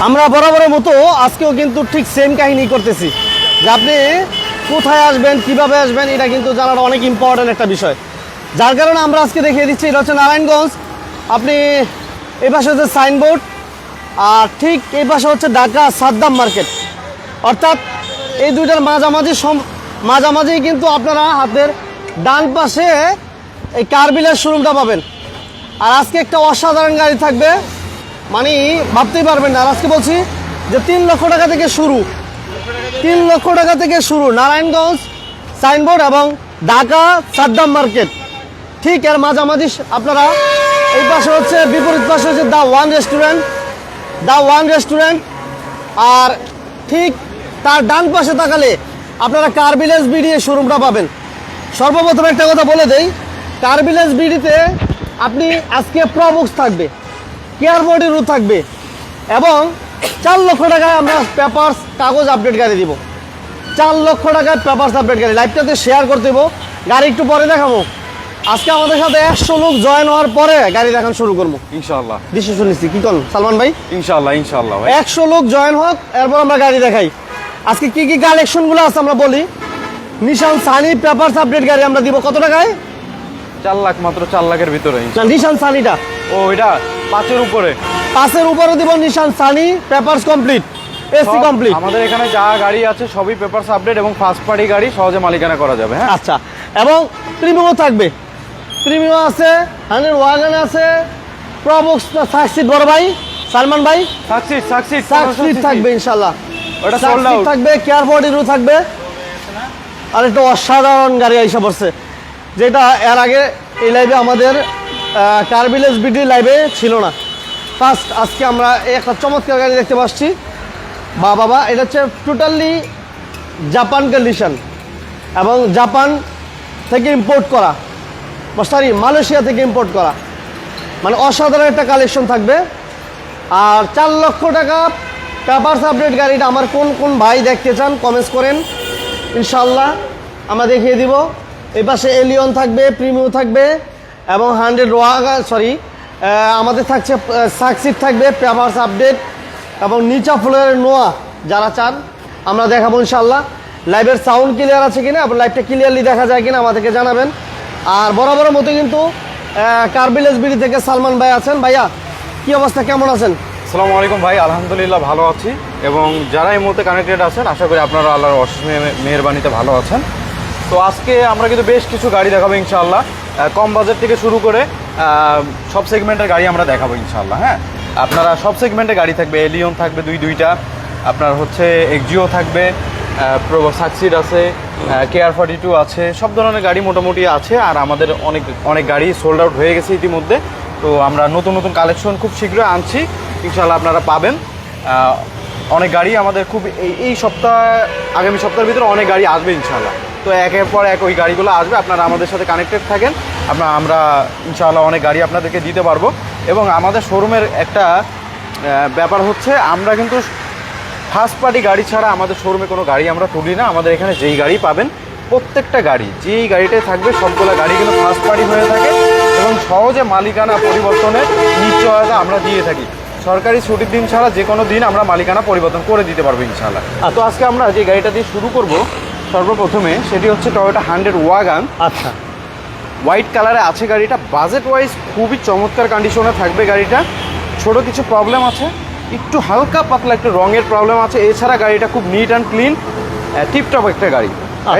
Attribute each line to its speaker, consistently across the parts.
Speaker 1: আমরা বরাবরের মতো আজকেও কিন্তু ঠিক সেম কাহিনী করতেছি যে আপনি কোথায় আসবেন, কীভাবে আসবেন, এটা কিন্তু জানাটা অনেক ইম্পর্ট্যান্ট একটা বিষয়। যার কারণে আমরা আজকে দেখিয়ে দিচ্ছি, এটা হচ্ছে নারায়ণগঞ্জ। আপনি এই পাশে হচ্ছে সাইনবোর্ড আর ঠিক এই পাশে হচ্ছে ঢাকা সাদ্দাম মার্কেট অর্থাৎ এই দুইটার মাঝামাঝি সম- মাঝামাঝি কিন্তু আপনারা হাতের ডান পাশে এই কারবিলের শোরুমটা পাবেন। আর আজকে একটা অসাধারণ গাড়ি থাকবে। মানে ভাবতেই পারবেন না। আজকে বলছি যে তিন লক্ষ টাকা থেকে শুরু, তিন লক্ষ টাকা থেকে শুরু নারায়ণগঞ্জ সাইনবোর্ড এবং ঢাকা সাদ্দাম মার্কেট। ঠিক এর মাঝামাঝি আপনারা এই পাশে হচ্ছে, বিপরীত পাশে হচ্ছে the one restaurant. The one restaurant. আর ঠিক তার ডান পাশে তাকালে আপনারা কার ভিলেজ বিডি এর শোরুমটা পাবেন। সর্বপ্রথম একটা কথা বলে দেই কার ভিলেজ বিডিতে আপনি আজকে প্রবক্স থাকবে। বডি রুট থাকবে। এবং চার লক্ষ টাকায় আমরা পেপারস কাগজ আপডেট গাড়ি দিব। চার লক্ষ টাকায় পেপারস আপডেট গাড়ি। লাইভটাতে শেয়ার করে দেবো গাড়ি একটু পরে দেখাবো। আজকে আমাদের সাথে একশো লোক জয়েন হওয়ার পরে গাড়ি দেখান শুরু করব।
Speaker 2: ইনশাল্লাহ
Speaker 1: দৃশ্য শুনেছি। কি করুন সালমান ভাই?
Speaker 2: ইনশাআল্লাহ ইনশাল্লাহ
Speaker 1: একশো লোক জয়েন হোক এরপর আমরা গাড়ি দেখাই। আজকে কি কি কালেকশনগুলো আছে আমরা বলি? নিশান সানি পেপারস আপডেট গাড়ি আমরা দিব। কত টাকায়?
Speaker 2: চার লাখ মাত্র চার লাখের ভিতরে
Speaker 1: নিশান সানিটা
Speaker 2: ও এটা পাঁচের উপরে।
Speaker 1: পাঁচের উপরে দিব Nissan Sunny papers complete AC complete.
Speaker 2: আমাদের এখানে যা গাড়ি আছে সবই পেপারস আপডেট এবং ফার্স্ট পার্টি গাড়ি সহজে মালিকানা করা যাবে হ্যাঁ?
Speaker 1: আচ্ছা এবং প্রিমিয়ামও থাকবে। প্রিমিয়াম আছে হান্ড্রেড ওয়াগন আছে প্রবক্স সাকসিড বড় ভাই সালমান ভাই।
Speaker 2: সাকসিড সাকসিড
Speaker 1: সাকসিড থাকবে ইনশাল্লাহ।
Speaker 2: ওটা
Speaker 1: সাকসিড
Speaker 2: out।
Speaker 1: থাকবে কেয়ার বডিরও থাকবে। আর একটা অসাধারণ গাড়ি আইসা পড়ছে। যেটা এর আগে এই লাইভে আমাদের কার ভিলেজ বিডি লাইভে ছিল না। ফার্স্ট আজকে আমরা একটা চমৎকার গাড়ি দেখতে পাচ্ছি। বা বাবা এটা হচ্ছে টোটালি জাপান কন্ডিশন এবং জাপান থেকে ইম্পোর্ট করা সরি মালয়েশিয়া থেকে ইম্পোর্ট করা। মানে অসাধারণ একটা কালেকশন থাকবে। আর চার লক্ষ টাকা পেপারস আপডেট গাড়িটা আমার কোন কোন ভাই দেখতে চান কমেন্টস করেন। ইনশাল্লাহ আমরা দেখিয়ে দিব। এই পাশে এলিয়ন থাকবে প্রিমিও থাকবে। এবং হান্ড্রেড ওয়াগা সরি আমাদের থাকছে সাকসিড থাকবে পেপারস আপডেট এবং নিচা ফ্লোরের নোয়া যারা চান, আমরা দেখাবো ইনশাল্লাহ লাইভের সাউন্ড ক্লিয়ার আছে কিনা এবং লাইভটা ক্লিয়ারলি দেখা যায় কিনা আমাদেরকে জানাবেন। আর বরাবরের মতো কিন্তু কার্বিলেজ বিডি থেকে সালমান ভাই আছেন। ভাইয়া, কি অবস্থা? কেমন আছেন?
Speaker 2: আসসালামু আলাইকুম ভাই, আলহামদুলিল্লাহ ভালো আছি এবং যারা এই মুহূর্তে কানেক্টেড আছেন, আশা করি আপনারা আল্লাহর অশেষ মেহেরবানিতে ভালো আছেন। তো আজকে আমরা কিন্তু বেশ কিছু গাড়ি দেখাবো ইনশাআল্লাহ। কম বাজেট থেকে শুরু করে সব সেগমেন্টের গাড়ি আমরা দেখাবো ইনশাল্লাহ হ্যাঁ? আপনারা সব সেগমেন্টের গাড়ি থাকবে এলিয়ন থাকবে দুই, দুইটা, আপনার হচ্ছে এক্সিও থাকবে সাকসিড আছে কেয়ার ফর্টি টু আছে, সব ধরনের গাড়ি মোটামুটি আছে, আর আমাদের অনেক অনেক গাড়ি সোল্ড আউট হয়ে গেছে ইতিমধ্যে। তো আমরা নতুন নতুন কালেকশন খুব শীঘ্রই আনছি ইনশাল্লাহ আপনারা পাবেন। অনেক গাড়ি আমাদের খুব এই এই সপ্তাহ, আগামী সপ্তাহের ভিতরে অনেক গাড়ি আসবে ইনশাআল্লাহ। তো একের পর এক ওই গাড়িগুলো আসবে। আপনারা আমাদের সাথে কানেক্টেড থাকেন। আপনার আমরা ইনশাআল্লাহ অনেক গাড়ি আপনাদেরকে দিতে পারব। এবং আমাদের শোরুমের একটা ব্যাপার হচ্ছে, আমরা কিন্তু ফার্স্ট পার্টি গাড়ি ছাড়া আমাদের শোরুমে কোনো গাড়ি আমরা তুলি না। আমাদের এখানে যেই গাড়ি পাবেন, প্রত্যেকটা গাড়ি, যেই গাড়িটাই থাকবে, সবগুলো গাড়ি কিন্তু ফার্স্ট পার্টি হয়ে থাকে এবং সহজে মালিকানা পরিবর্তনের নিশ্চয়তা আমরা দিয়ে থাকি। সরকারি ছুটির দিন ছাড়া যে কোনো দিন আমরা মালিকানা পরিবর্তন করে দিতে পারব ইনশাআল্লাহ। তো আজকে আমরা যে গাড়িটা দিয়ে শুরু করব সর্বপ্রথমে সেটি হচ্ছে টয়োটা হান্ড্রেড ওয়াগান
Speaker 1: আচ্ছা।
Speaker 2: হোয়াইট কালারে আছে গাড়িটা। বাজেট ওয়াইজ খুবই চমৎকার কন্ডিশনে থাকবে গাড়িটা। ছোট কিছু প্রবলেম আছে। একটু হালকা পাতলা একটু রঙের প্রবলেম আছে। এছাড়া গাড়িটা খুব নিট অ্যান্ড ক্লিন টিপটপ একটা গাড়ি।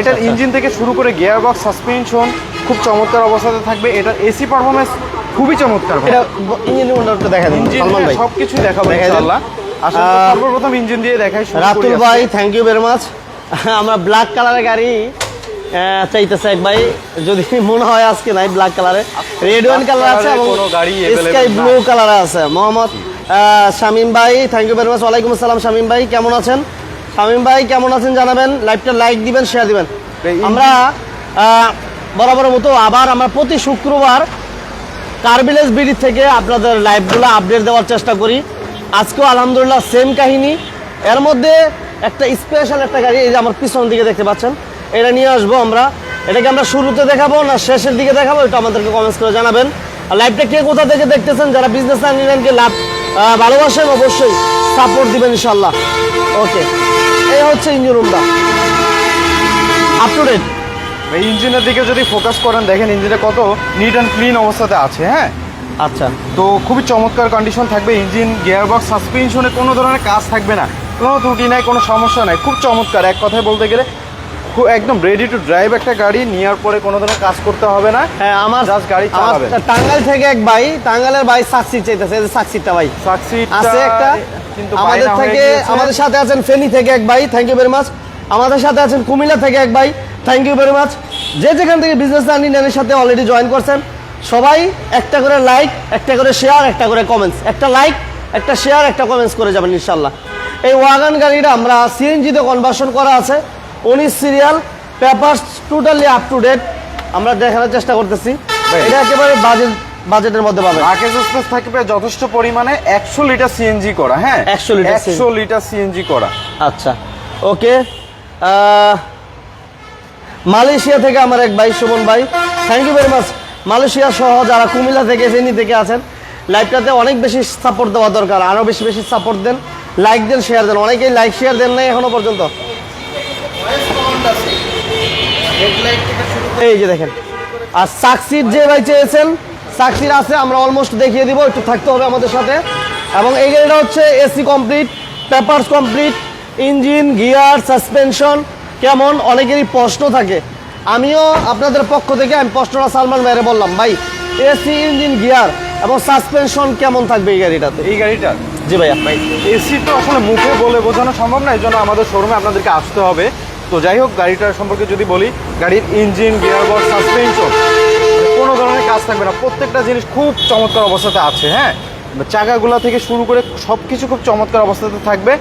Speaker 2: এটার
Speaker 1: আচ্ছা।
Speaker 2: ইঞ্জিন থেকে শুরু করে গিয়ার বক্স সাসপেনশন খুব চমৎকার অবস্থাতে থাকবে। এটার এসি পারফরমেন্স খুবই চমৎকার।
Speaker 1: এটা ইঞ্জিন দেখা দিন। সালমান ভাই।
Speaker 2: দেখাবো। ইনশাআল্লাহ। আসলে সর্বপ্রথম ইঞ্জিন দিয়ে দেখাই
Speaker 1: রাতুল ভাই থ্যাংক ইউ ভেরি মাচ আমরা ব্ল্যাক কালারের গাড়ি চাইতেছে এক ভাই। যদি মনে হয় আজকে নাই ব্ল্যাক কালারে রেড ওয়ান কালার আছে এবং স্কাই ব্লু কালার আছে। মোহাম্মদ শামীম ভাই থ্যাংক ইউ ভেরি মাচ ওয়ালাইকুম আসসালাম শামীম ভাই কেমন আছেন? শামীম ভাই কেমন আছেন জানাবেন? লাইভটা লাইক দিবেন শেয়ার দিবেন। আমরা আহ, বরাবরের মতো আবার আমরা প্রতি শুক্রবার কার্বিলেজ বিডি থেকে আপনাদের লাইভগুলো আপডেট দেওয়ার চেষ্টা করি। আজকেও আলহামদুলিল্লাহ সেম কাহিনী। এর মধ্যে একটা স্পেশাল একটা গাড়ি এই যে আমার পিছন দিকে দেখতে পাচ্ছেন। এটা নিয়ে আসব আমরা। এটাকে আমরা শুরুতে দেখাবো না শেষের দিকে দেখাবো এটা আমাদেরকে কমেন্টস করে জানাবেন। আর লাইভটা কে কোথা থেকে দেখতেছেন? যারা বিজনেস নিলেনকে লাভ ভালোবাসেন অবশ্যই সাপোর্ট দিবেন ইনশাল্লাহ ওকে এই হচ্ছে ইঞ্জিন রুমটা আপ টু। ডেট
Speaker 2: এই ইঞ্জিনের দিকে যদি ফোকাস করেন দেখেন ইঞ্জিনটা কত নিট অ্যান্ড ক্লিন অবস্থাতে আছে হ্যাঁ?
Speaker 1: আচ্ছা।
Speaker 2: তো খুবই চমৎকার কন্ডিশন থাকবে ইঞ্জিন গিয়ারবক্স সাসপেনশনে কোনো ধরনের কাজ থাকবে না। কোনো ত্রুটি নাই কোনো সমস্যা নাই। খুব চমৎকার। এক কথায় বলতে গেলে খুব একদম রেডি টু ড্রাইভ একটা গাড়ি নেওয়ার পরে কোনো ধরনের কাজ করতে হবে না।
Speaker 1: হ্যাঁ আমার
Speaker 2: Just গাড়ি চালাবেন।
Speaker 1: টাঙ্গাইল থেকে এক ভাই টাঙ্গাইলের ভাই সাকসিট চাইতেছে এই যে সাকসিটটা ভাই।
Speaker 2: সাকসিডটা
Speaker 1: আছে একটা।
Speaker 2: কিন্তু
Speaker 1: আমাদের থেকে আমাদের সাথে আছেন ফেনী থেকে এক ভাই থ্যাংক ইউ ভেরি মাচ আমাদের সাথে আছেন কুমিল্লা থেকে এক ভাই থ্যাংক ইউ ভেরি মাচ যে যেখান থেকে বিজনেস ইন্ডিয়ানের সাথে অলরেডি জয়েন করছেন। সবাই একটা করে লাইক একটা করে শেয়ার একটা করে কমেন্টস একটা লাইক একটা শেয়ার একটা কমেন্টস করে যাবেন ইনশাল্লাহ এই ওয়াগান গাড়িটা আমরা সিএনজিতে কনভার্সন করা আছে। উনিশ serial papers totally up to date আমরা দেখানোর চেষ্টা করতেছি। এটা একেবারে বাজেট বাজেটের মধ্যে পাবেন।
Speaker 2: রাকেশ স্পেস থাকবে যথেষ্ট পরিমাণে একশো লিটার সিএনজি করা হ্যাঁ?
Speaker 1: 100 লিটার
Speaker 2: একশো লিটার সিএনজি করা।
Speaker 1: আচ্ছা ওকে। মালয়েশিয়া থেকে আমার এক ভাই সুমন ভাই। Thank you very much Malaysia সহ যারা কুমিল্লা থেকে ফেনী থেকে আছেন লাইভটাতে অনেক বেশি সাপোর্ট দেওয়া দরকার। আরও বেশি বেশি সাপোর্ট দেন। লাইক দেন শেয়ার দেন। অনেকেই লাইক শেয়ার দেন নাই এখনও পর্যন্ত। এই যে দেখেন। আর সাকসিড যে ভাই চেয়েছেন সাকসিড আছে, আমরা অলমোস্ট দেখিয়ে দিব, একটু থাকতে হবে আমাদের সাথে। এবং এই গাড়িটা হচ্ছে AC complete papers complete engine gear suspension কেমন? অনেকেরই প্রশ্ন থাকে। আমিও আপনাদের পক্ষ থেকে, আমি প্রশ্নটা সালমান ভাইরে বললাম, ভাই এসি ইঞ্জিন গিয়ার এবং সাসপেনশন কেমন থাকবে এই গাড়িটাতে?
Speaker 2: এই গাড়িটা
Speaker 1: জি ভাইয়া। ভাই
Speaker 2: এসি তো আসলে মুখে বলে বোঝানো সম্ভব না এই জন্য আমাদের শোরুমে আপনাদেরকে আসতে হবে। তো যাই হোক গাড়িটার সম্পর্কে যদি বলি গাড়ির ইঞ্জিন গিয়ারবক্স সাসপেনশন কোনো ধরনের কাজ থাকবে না। প্রত্যেকটা জিনিস খুব চমৎকার অবস্থাতে আছে হ্যাঁ? চাকাগুলো থেকে শুরু করে সব কিছু খুব চমৎকার অবস্থাতে থাকবে।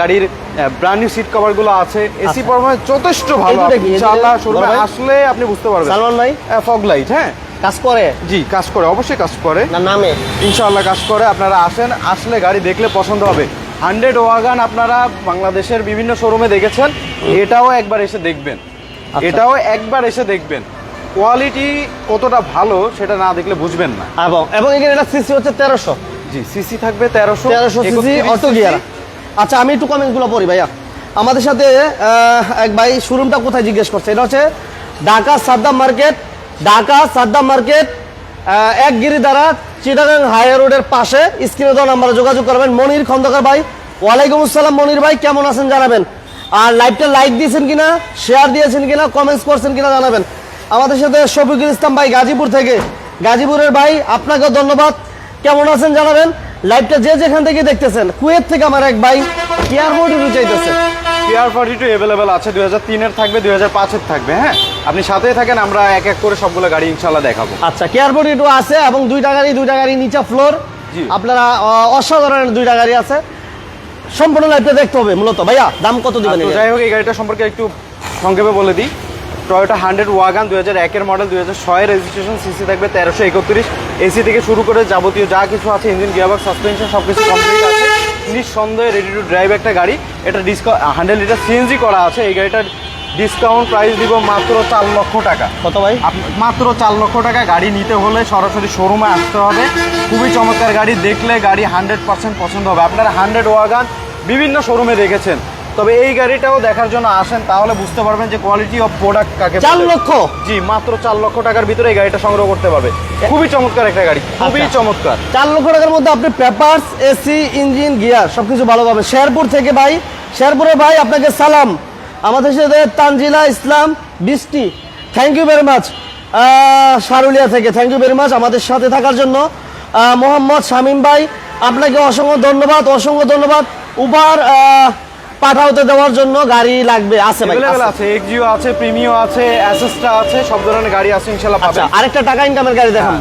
Speaker 2: গাড়ির ব্র্যান্ড নিউ সিট কভারগুলো আছে। এসি
Speaker 1: আচ্ছা।
Speaker 2: পারফরমেন্স যথেষ্ট ভালো।
Speaker 1: দুটা
Speaker 2: ইনশাআল্লাহ শোরুমে আসলে আপনি বুঝতে পারবেন।
Speaker 1: সালমান ভাই?
Speaker 2: ফগ লাইট হ্যাঁ?
Speaker 1: কাজ করে?
Speaker 2: জি কাজ করে অবশ্যই কাজ করে।
Speaker 1: না নামে?
Speaker 2: ইনশাআল্লাহ কাজ করে আপনারা আসেন আসলে গাড়ি দেখলে পছন্দ হবে। হান্ড্রেড ওয়াগান আপনারা বাংলাদেশের বিভিন্ন শোরুমে দেখেছেন এটাও একবার এসে দেখবেন।
Speaker 1: আচ্ছা।
Speaker 2: এটাও একবার এসে দেখবেন। কোয়ালিটি কতটা ভালো সেটা না দেখলে বুঝবেন না।
Speaker 1: এবং এবং এখানে এটা সিসি হচ্ছে তেরোশো।
Speaker 2: জি সিসি থাকবে তেরোশো
Speaker 1: তেরোশো সিসি অটো গিয়ার আচ্ছা আমি একটু কমেন্টসগুলো পড়ি ভাইয়া। আমাদের সাথে এক ভাই শোরুমটা কোথায় জিজ্ঞেস করছে এটা হচ্ছে ঢাকা সাদ্দাম মার্কেট ঢাকা, সাদ্দাম মার্কেট এক গিরিধারা চিটাগাং হাইওয়ে রোডের পাশে স্ক্রিনে দেওয়া নাম্বারে যোগাযোগ করবেন। মনির খন্দকার ভাই, ওয়ালাইকুম আসসালাম মনির ভাই, কেমন আছেন জানাবেন? আর লাইভটা লাইক দিয়েছেন কিনা, শেয়ার দিয়েছেন কিনা কমেন্টস করছেন কিনা জানাবেন। আমাদের সাথে শফিকুল ইসলাম ভাই, গাজীপুর থেকে। গাজীপুরের ভাই, আপনাকেও ধন্যবাদ। কেমন আছেন জানাবেন? লাইভটা যে যেখান থেকে দেখতেছেন, কুয়েত থেকে আমার এক ভাই এয়ারপোর্ট চাইতেছে?
Speaker 2: টিআর ফর্টি টু অ্যাভেলেবেল আছে, দুই হাজার তিনের থাকবে, দুই হাজার পাঁচের থাকবে হ্যাঁ? আপনি সাথেই থাকেন আমরা এক এক করে সবগুলো গাড়ি ইনশাল্লাহ দেখাবো।
Speaker 1: আচ্ছা কেয়ারপোর্ট একটু আছে এবং দুইটা গাড়ি দুইটা গাড়ি নিচে ফ্লোর আপনারা অসাধারণ দুইটা গাড়ি আছে। সম্পূর্ণ লাইভটা দেখতে হবে মূলত। ভাইয়া দাম কত দিবেন
Speaker 2: তো যাই হোক এই গাড়িটা সম্পর্কে একটু সংক্ষেপে বলে দিই। টয়োটা হান্ড্রেড ওয়াগান দুই হাজার একের মডেল দুই হাজার ছয়ের রেজিস্ট্রেশন সিসি থাকবে তেরোশো একত্রিশ। এসি থেকে শুরু করে যাবতীয় যা কিছু আছে ইঞ্জিন গিয়ারবক্স সাসপেনশন সব কিছু কমপ্লিট আছে। নিঃসন্দেহে রেডি টু ড্রাইভ একটা গাড়ি। এটা ডিসকাউন্ট হান্ড্রেড লিটার সিএনজি করা আছে। এই গাড়িটার ডিসকাউন্ট প্রাইস দিব মাত্র চার লক্ষ টাকা।
Speaker 1: কত ভাই?
Speaker 2: মাত্র চার লক্ষ টাকা গাড়ি নিতে হলে সরাসরি শোরুমে আসতে হবে। খুবই চমৎকার গাড়ি দেখলে গাড়ি হান্ড্রেড পার্সেন্ট পছন্দ হবে। আপনারা হান্ড্রেড ওয়াগান বিভিন্ন শোরুমে দেখেছেন। তবে এই গাড়িটাও দেখার জন্য আসেন তাহলে বুঝতে পারবেন যে কোয়ালিটি অফ প্রোডাক্ট কাকে
Speaker 1: চার লক্ষ?
Speaker 2: জি মাত্র চার লক্ষ টাকার ভিতরে এই গাড়িটা সংগ্রহ করতে পারবে। খুবই চমৎকার একটা গাড়ি খুবই
Speaker 1: আচ্ছা।
Speaker 2: চমৎকার।
Speaker 1: চার লক্ষ টাকার মধ্যে আপনি পেপারস এসি ইঞ্জিন গিয়ার সবকিছু ভালো পাবেন শেরপুর থেকে ভাই শেরপুরে ভাই আপনাকে সালাম। আমাদের সাথে Tanzila Islam, Brishti. Thank you very much Sarulia থেকে। থ্যাংক ইউ ভেরি মাচ আমাদের সাথে থাকার জন্য। মোহাম্মদ শামীম ভাই, আপনাকে অসংখ্য ধন্যবাদ অসংখ্য ধন্যবাদ। উবার পাঠাওতে দেওয়ার জন্য গাড়ি লাগবে। আছে ভাই আছে।
Speaker 2: এক্সিও আছে প্রিমিও আছে অ্যাসেসটা আছে সব ধরনের গাড়ি আছে ইনশাল্লাহ
Speaker 1: আচ্ছা
Speaker 2: পাবেন।
Speaker 1: আরেকটা টাকা ইনকামের গাড়ি দেখান।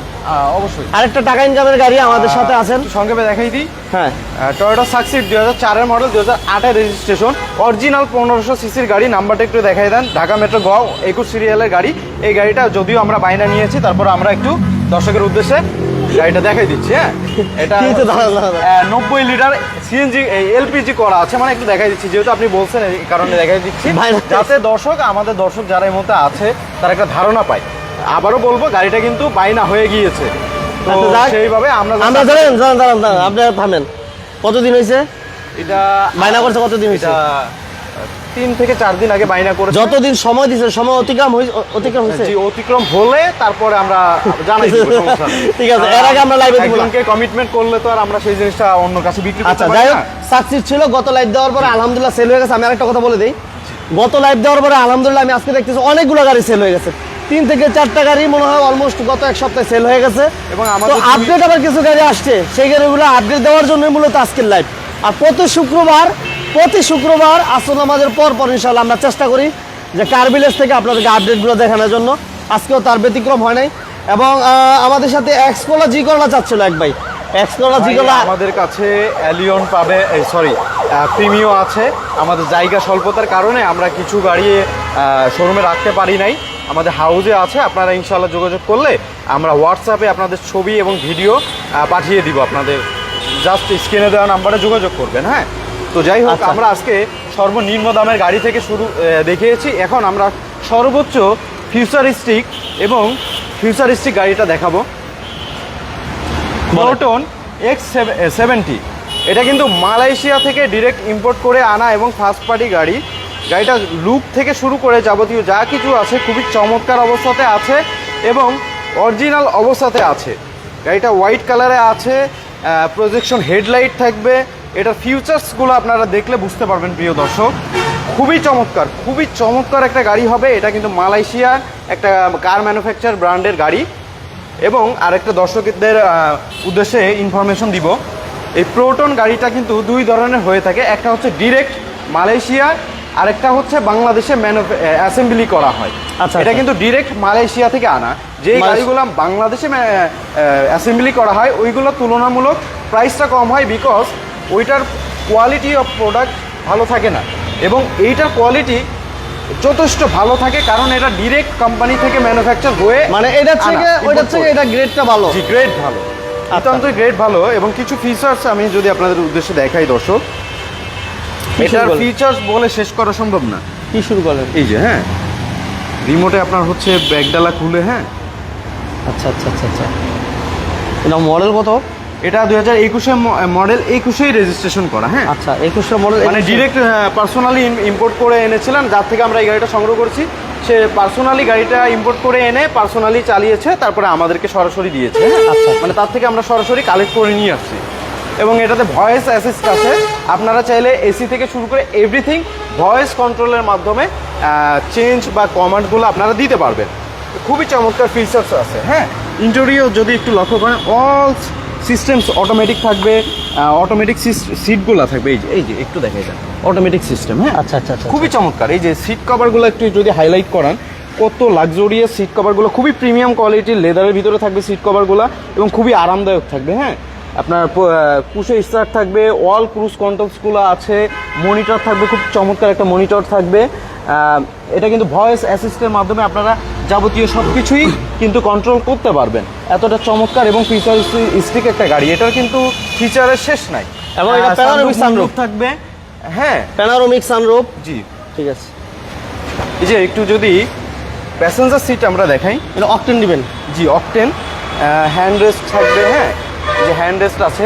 Speaker 2: অবশ্যই।
Speaker 1: আরেকটা টাকা ইনকামের গাড়ি আমাদের সাথে আছেন।
Speaker 2: সংক্ষেপে দেখাই দিই।
Speaker 1: হ্যাঁ।
Speaker 2: টয়োটা সাকসিড দুই হাজার চারের মডেল দুই হাজার আটের রেজিস্ট্রেশন অরিজিনাল পনেরোশো সিসির গাড়ি নাম্বারটা একটু দেখাই দেন। ঢাকা মেট্রো গ একুশ সিরিয়ালের গাড়ি। এই গাড়িটা যদিও আমরা বাইনা নিয়েছি তারপর আমরা একটু দর্শকের উদ্দেশ্যে গাড়িটা দেখাই দিচ্ছি হ্যাঁ? এটা
Speaker 1: দাঁড়ান।
Speaker 2: নব্বই লিটার সিএনজি এলপিজি করা আছে মানে একটু দেখাই দিচ্ছি যেহেতু আপনি বলছেন এই কারণে দেখাই দিচ্ছি যাতে দর্শক আমাদের দর্শক যারা এই মুহূর্তে আছে তারা একটা ধারণা পায়। আবারও বলব গাড়িটা কিন্তু বাইনা হয়ে গিয়েছে। তো
Speaker 1: আচ্ছা, যাক।
Speaker 2: সেইভাবে আমরা
Speaker 1: আমরা জানেন জানেন জানেন জানেন আপনি থামেন। কতদিন হয়েছে?
Speaker 2: এটা
Speaker 1: বায়না করছে কতদিন হয়েছে?
Speaker 2: তিন থেকে চার দিন আগে বাইনা করে
Speaker 1: যতদিন সময় দিছে সময় অতিক্রম অতিক্রম হয়েছে।
Speaker 2: অতিক্রম হলে তারপরে আমরা জানাই
Speaker 1: ঠিক আছে, এর আগে আমরা এ দিব
Speaker 2: কমিটমেন্ট করলে তো আর আমরা সেই জিনিসটা অন্য কাছে বিক্রি করতে
Speaker 1: আচ্ছা যাই হোক সাকসিস ছিল গত লাইভ দেওয়ার পরে আলহামদুলিল্লাহ সেল হয়ে গেছে। আমি আরেকটা কথা বলে দিই। গত লাইভ দেওয়ার পরে আলহামদুলিল্লাহ আমি আজকে দেখতেছি অনেকগুলো গাড়ি সেল হয়ে গেছে। তিন থেকে চারটা গাড়ি মনে হয় অলমোস্ট গত এক সপ্তাহে সেল হয়ে গেছে।
Speaker 2: এবং
Speaker 1: তো
Speaker 2: আমাদের
Speaker 1: আপডেট আবার কিছু গাড়ি আসছে। সেই গাড়িগুলো আপডেট দেওয়ার জন্য মূলত আজকের লাইভ আর প্রতি শুক্রবার প্রতি শুক্রবার আসর নামাজের পর পর ইনশাল্লাহ আমরা চেষ্টা করি যে কার ভিলেজ থেকে আপনাদেরকে আপডেটগুলো দেখানোর জন্য। আজকেও তার ব্যতিক্রম হয় নাই। এবং আমাদের সাথে এক্সকোলা জি করলা চাচ্ছিল এক ভাই। এক্সকোলা জি করলা
Speaker 2: আমাদের কাছে অ্যালিয়ন পাবে সরি প্রিমিও আছে। আমাদের জায়গা স্বল্পতার কারণে আমরা কিছু গাড়ি শোরুমে রাখতে পারি নাই। আমাদের হাউজে আছে আপনারা ইনশাল্লাহ যোগাযোগ করলে আমরা হোয়াটসঅ্যাপে আপনাদের ছবি এবং ভিডিও পাঠিয়ে দিব। আপনাদের জাস্ট স্ক্রিনে দেওয়া নাম্বারে যোগাযোগ করবেন হ্যাঁ? তো যাই হোক
Speaker 1: আচ্ছা।
Speaker 2: আমরা আজকে সর্বনিম্ন দামের গাড়ি থেকে শুরু দেখিয়েছি। এখন আমরা সর্বোচ্চ ফিউচারিস্টিক এবং ফিউচারিস্টিক গাড়িটা দেখাবো। বলটন এক্স সেভেন্টি এটা কিন্তু মালয়েশিয়া থেকে ডিরেক্ট ইম্পোর্ট করে আনা এবং ফার্স্ট পার্টি গাড়ি। গাড়িটা লুক থেকে শুরু করে যাবতীয় যা কিছু আছে খুবই চমৎকার অবস্থাতে আছে এবং অরিজিনাল অবস্থাতে আছে। গাড়িটা হোয়াইট কালারে আছে প্রজেকশন হেডলাইট থাকবে এটার ফিউচার্সগুলো আপনারা দেখলে বুঝতে পারবেন প্রিয় দর্শক। খুবই চমৎকার খুবই চমৎকার একটা গাড়ি হবে। এটা কিন্তু মালয়েশিয়ার একটা কার ম্যানুফ্যাকচার ব্র্যান্ডের গাড়ি। এবং আরেকটা দর্শকদের উদ্দেশ্যে ইনফরমেশন দিব। এই প্রোটন গাড়িটা কিন্তু দুই ধরনের হয়ে থাকে। একটা হচ্ছে ডিরেক্ট মালয়েশিয়া আরেকটা হচ্ছে বাংলাদেশে অ্যাসেম্বলি করা হয়।
Speaker 1: আচ্ছা,
Speaker 2: এটা
Speaker 1: আচ্ছা।
Speaker 2: কিন্তু ডিরেক্ট মালয়েশিয়া থেকে আনা। যে গাড়িগুলো বাংলাদেশে অ্যাসেম্বলি করা হয় ওইগুলো তুলনামূলক প্রাইসটা কম হয় বিকজ ওইটার কোয়ালিটি অফ প্রোডাক্ট ভালো থাকে না। এবং এইটার কোয়ালিটি যথেষ্ট ভালো থাকে কারণ এটা ডিরেক্ট কোম্পানি থেকে ম্যানুফ্যাকচার হয়ে
Speaker 1: মানে এটার থেকে ওইটার থেকে এটা গ্রেডটা ভালো।
Speaker 2: জি গ্রেড ভালো। নিতান্তই গ্রেড ভালো এবং কিছু ফিচার্স আমি যদি আপনাদের উদ্দেশ্যে দেখাই দর্শক এটার? ফিচার্স বলে শেষ করা সম্ভব না।
Speaker 1: কি শুরু করেন
Speaker 2: এই যে হ্যাঁ। রিমোটে আপনার হচ্ছে ব্যাগডালা খুলে হ্যাঁ।
Speaker 1: আচ্ছা আচ্ছা আচ্ছা আচ্ছা। এটা মডেল কত?
Speaker 2: এটা দুই হাজার একুশে মডেল একুশেই রেজিস্ট্রেশন করা হ্যাঁ।
Speaker 1: আচ্ছা একুশে মডেল
Speaker 2: মানে ডিরেক্ট পার্সোনালি ইম্পোর্ট করে এনেছিলাম যার থেকে আমরা এই গাড়িটা সংগ্রহ করছি। সে পার্সোনালি গাড়িটা ইম্পোর্ট করে এনে পার্সোনালি চালিয়েছে তারপরে আমাদেরকে সরাসরি দিয়েছে হ্যাঁ?
Speaker 1: আচ্ছা।
Speaker 2: মানে তার থেকে আমরা সরাসরি কালেক্ট করে নিয়ে আসছি। এবং এটাতে ভয়েস অ্যাসিস্ট আছে। আপনারা চাইলে এসি থেকে শুরু করে এভরিথিং ভয়েস কন্ট্রোলের মাধ্যমে চেঞ্জ বা কমান্ডগুলো আপনারা দিতে পারবেন। খুবই চমৎকার ফিচার্স আছে হ্যাঁ। ইন্টেরিয়র যদি একটু লক্ষ্য করেন অল সিস্টেমস অটোমেটিক থাকবে অটোমেটিক সিটগুলো থাকবে। এই যে এই যে একটু দেখাই যান অটোমেটিক সিস্টেম হ্যাঁ?
Speaker 1: আচ্ছা আচ্ছা আচ্ছা
Speaker 2: খুবই চমৎকার। এই যে সিট কভারগুলো একটু যদি হাইলাইট করান কত লাক্সরিয়াস সিট কভারগুলো খুবই প্রিমিয়াম কোয়ালিটির লেদারের ভিতরে থাকবে সিট কভারগুলো এবং খুবই আরামদায়ক থাকবে হ্যাঁ? আপনার পুষে স্টার্ট থাকবে অল ক্রুজ কন্ট্রোলসগুলো আছে মনিটর থাকবে খুব চমৎকার একটা মনিটর থাকবে। এটা কিন্তু ভয়েস অ্যাসিস্টের মাধ্যমে আপনারা যাবতীয় সব কিছুই কিন্তু কন্ট্রোল করতে পারবেন। এতটা চমৎকার এবং ফিচার ফিচারিস্টিক একটা গাড়ি। এটার কিন্তু ফিচারের শেষ নাই।
Speaker 1: এবং এটা
Speaker 2: sunroof
Speaker 1: sunroof।
Speaker 2: থাকবে। হ্যাঁ।
Speaker 1: প্যানারোমিক সানরুফ
Speaker 2: জি।
Speaker 1: ঠিক আছে।
Speaker 2: এই যে একটু যদি প্যাসেঞ্জার সিট আমরা দেখাই।
Speaker 1: এটা অকটেন দিবেন।
Speaker 2: জি অকটেন হ্যান্ড রেস্ট থাকবে হ্যাঁ। যে হ্যান্ড রেস্ট আছে।